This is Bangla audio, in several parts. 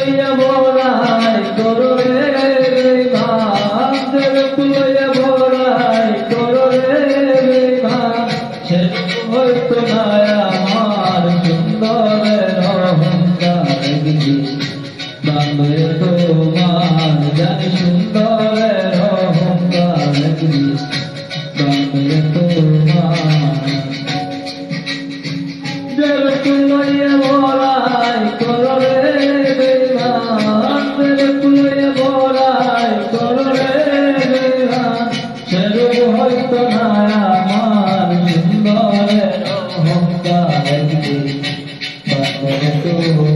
তুলইয়া বড়াই করো রে ভাব তুলইয়া Gracias.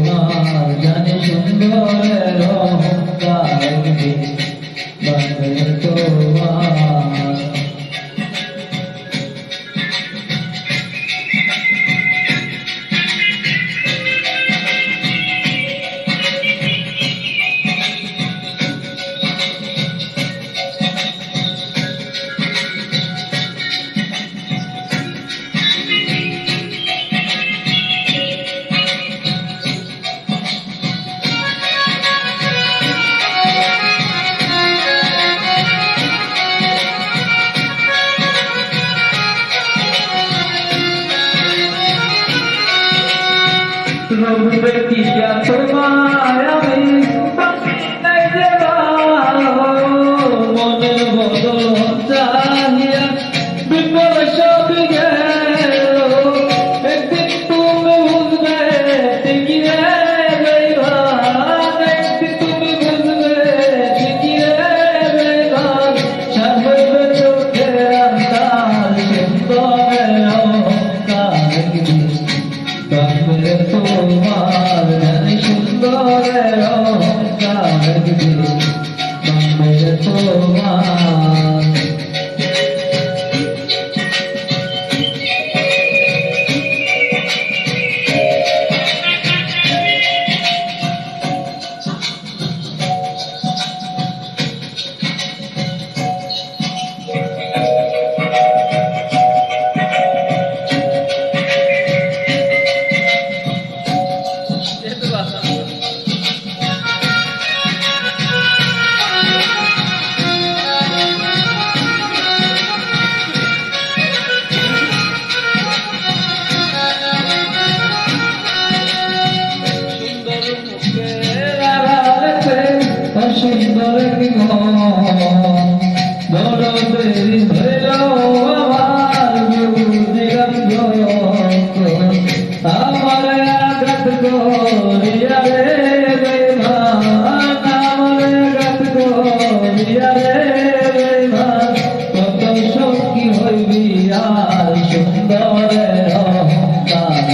Το μικρό παιδί, ας το υπαραιώθει. বুকে তোমার জানি সুন্দরের অহংকার তোমার গোরিয়া রে বেভানা মনে গাত গোরিয়া রে বেভান কত সখী হইবি আর সুন্দর রহমান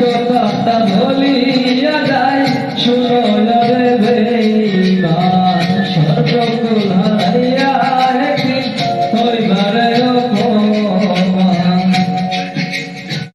কথা বলিয়া